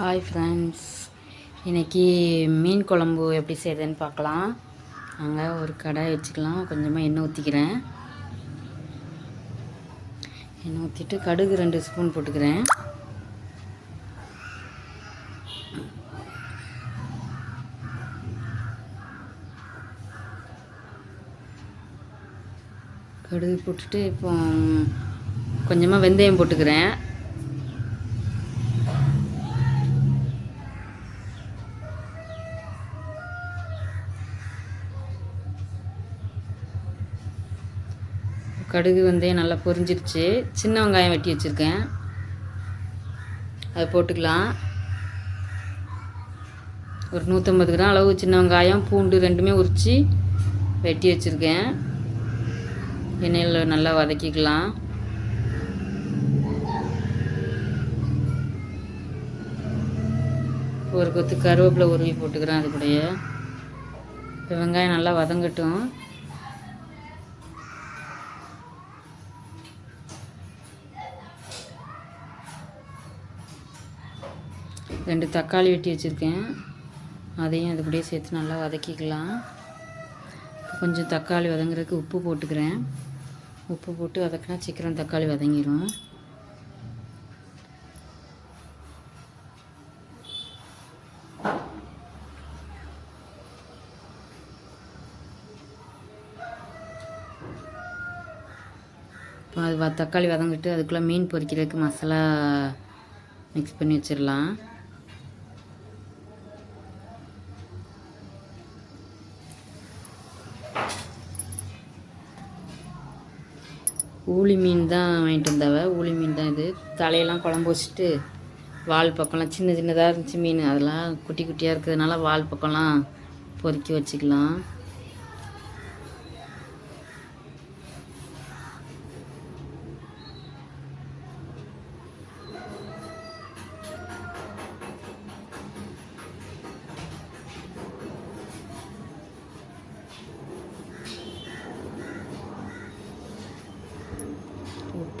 Hi friends இன்றைக்கி மீன் குழம்பு எப்படி செய்கிறதுன்னு பார்க்கலாம். அங்கே ஒரு கடாய் வச்சுக்கலாம். கொஞ்சமாக எண்ணெய் ஊற்றிக்கிறேன் எண்ணெய் ஊற்றிட்டு கடுகு ரெண்டு ஸ்பூன் போட்டுக்கிறேன். கடுகு போட்டுட்டு இப்போ கொஞ்சமாக வெந்தயம் போட்டுக்கிறேன். கடுகு வெந்தயம் நல்லா பொரிஞ்சிருச்சு. சின்ன வெங்காயம் வெட்டி வச்சுருக்கேன். அது போட்டுக்கலாம். ஒரு நூற்றம்பது கிராம் அளவு சின்ன வெங்காயம் பூண்டு ரெண்டுமே உரித்து வெட்டி வச்சுருக்கேன். எண்ணெயில் நல்லா வதக்கிக்கலாம். ஒரு கொத்து கருவேப்பிலை உருவி போட்டுக்கிறேன் அது கூடயே இப்போ வெங்காயம் நல்லா வதங்கட்டும். ரெண்டு தக்காளி வெட்டி வச்சுருக்கேன். அதையும் அது கூடயே சேர்த்து நல்லா வதக்கிக்கலாம். கொஞ்சம் தக்காளி வதங்குறதுக்கு உப்பு போட்டுக்கிறேன். உப்பு போட்டு வதக்கினா சீக்கிரம் தக்காளி வதங்கிடும் இப்போ அது தக்காளி வதங்கிட்டு அதுக்குள்ளே மீன் பொரிக்கிறதுக்கு மசாலா மிக்ஸ் பண்ணி வச்சிடலாம் ஊளி மீன் தான் வாங்கிட்டு வந்தாவ. ஊளி மீன் தான் இது. தலையெல்லாம் குழம்பு வச்சுட்டு வால் பக்கம்லாம் சின்ன சின்னதாக இருந்துச்சு மீன். அதெல்லாம் குட்டி குட்டியாக இருக்கிறதுனால வால் பக்கம்லாம் பொறுக்கி வச்சுக்கலாம்.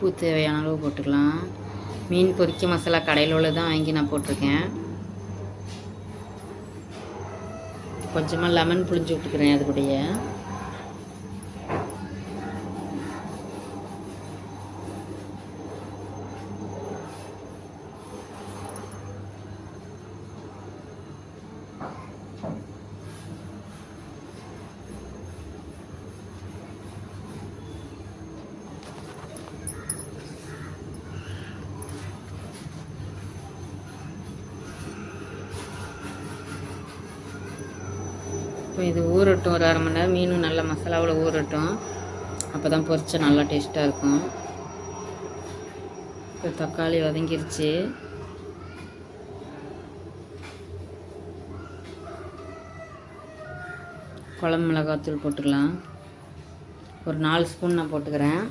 உப்பு தேவையான அளவு போட்டுக்கலாம். மீன் பொரிக்க மசாலா கடையில் உள்ளதான் வாங்கி நான் போட்டிருக்கேன். கொஞ்சமாக லெமன் புளிஞ்சு விட்டுக்கிறேன் அது கூடயே இப்போ இது ஊறட்டும். ஒரு அரை மணி நேரம் மீனும் நல்லா மசாலாவில் ஊறட்டும். அப்போ தான் பொரிச்சா நல்லா டேஸ்ட்டாக இருக்கும். இப்போ தக்காளி வதங்கிருச்சு. குழம்பு மிளகாத்தூள் போட்டுக்கலாம் ஒரு நாலு ஸ்பூன் நான் போட்டுக்கிறேன்.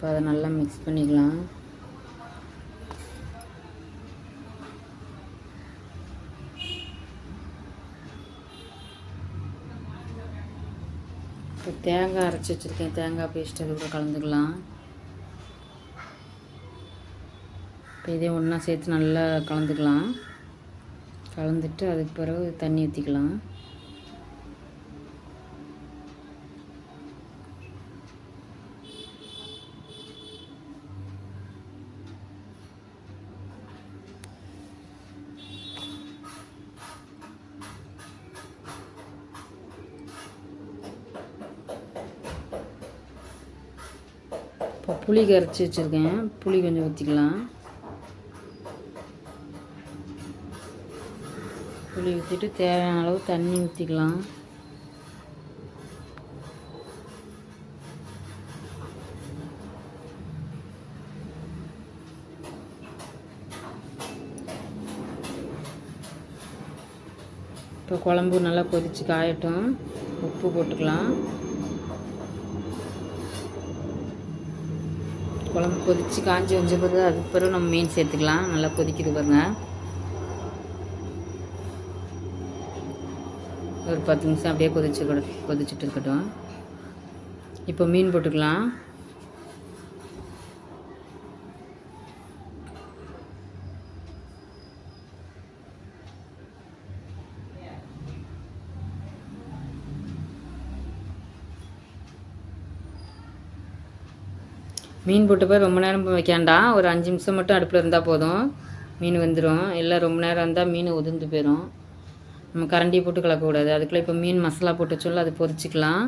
இப்போ அதை நல்லா மிக்ஸ் பண்ணிக்கலாம். இப்போ தேங்காய் அரைச்சி வச்சுருக்கேன். தேங்காய் பேஸ்ட் அது கூட கலந்துக்கலாம். இப்போ இதே ஒன்றா சேர்த்து நல்லா கலந்துக்கலாம். கலந்துட்டு அதுக்கு பிறகு தண்ணி ஊற்றிக்கலாம் இப்போ புளி கரைச்சி வச்சுருக்கேன். புளி கொஞ்சம் ஊற்றிக்கலாம் புளி ஊற்றிட்டு தேவையான அளவு தண்ணி ஊற்றிக்கலாம் இப்போ குழம்பு நல்லா கொதித்து காயட்டும். உப்பு போட்டுக்கலாம். குழம்பு கொதித்து காஞ்சி வந்த போது அதுக்கு பிறகு நம்ம மீன் சேர்த்துக்கலாம். நல்லா கொதிக்குது பாருங்க. ஒரு பத்து நிமிஷம் அப்படியே கொதிச்சு கொதிச்சுட்டு இருக்கட்டும். இப்போ மீன் போட்டுக்கலாம். மீன் போட்டு போய் ரொம்ப நேரம் வைக்காண்டாம் ஒரு அஞ்சு நிமிஷம் மட்டும் அடுப்பில் இருந்தால் போதும். மீன் வந்துடும் எல்லாம் ரொம்ப நேரம் இருந்தால் மீன் உதிர்ந்து போயிடும் நம்ம கரண்டியை போட்டு கலக்கக்கூடாது. அதுக்குள்ளே இப்போ மீன் மசாலா போட்டு சொல்ல அது பொரிச்சிக்கலாம்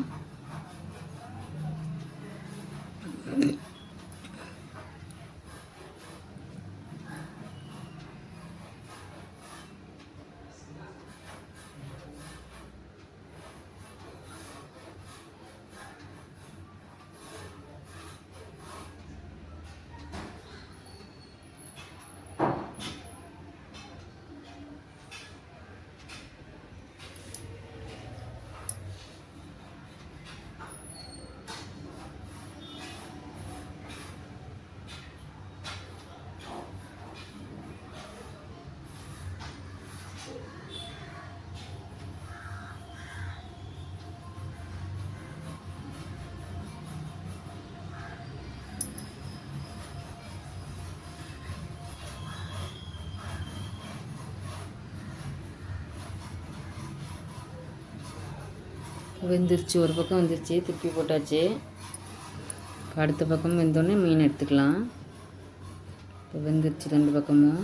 வெந்துருச்சு. ஒரு பக்கம் வெந்துருச்சு திருப்பி போட்டாச்சு. இப்போ அடுத்த பக்கம் வெந்தோடனே மீன் எடுத்துக்கலாம். இப்போ வெந்துருச்சு ரெண்டு பக்கமும்.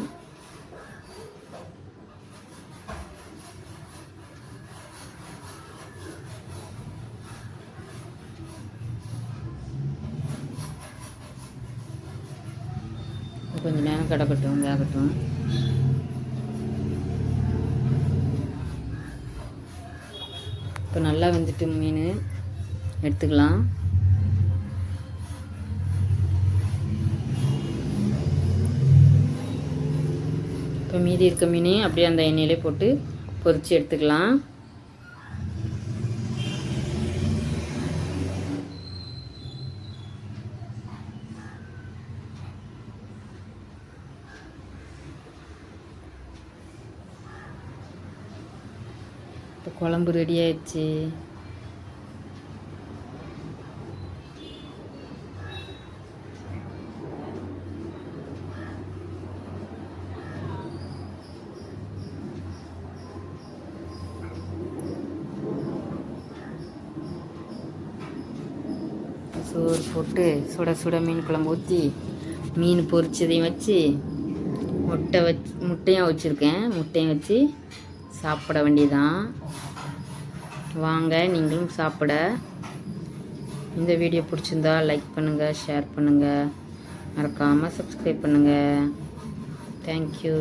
கொஞ்சம் நேரம் கிடக்கட்டும் வேகட்டும். இப்போ நல்லா வெந்துட்டு மீன். எடுத்துக்கலாம். இப்போ மீதி இருக்க மீன் அப்படியே அந்த எண்ணெயிலே போட்டு பொரிச்சு எடுத்துக்கலாம். இப்போ குழம்பு ரெடி ஆயிடுச்சு. சோறு போட்டு சுட சுட மீன் குழம்பு ஊற்றி மீன் பொரிச்சதையும் வச்சு முட்டை வச்சு முட்டையும் வச்சுருக்கேன் முட்டையும் வச்சு சாப்பிட வேண்டியதான் வாங்க நீங்களும் சாப்பிட. இந்த வீடியோ பிடிச்சிருந்தா லைக் பண்ணுங்கள் ஷேர் பண்ணுங்கள் மறக்காமல் சப்ஸ்கிரைப் பண்ணுங்கள் தேங்க்யூ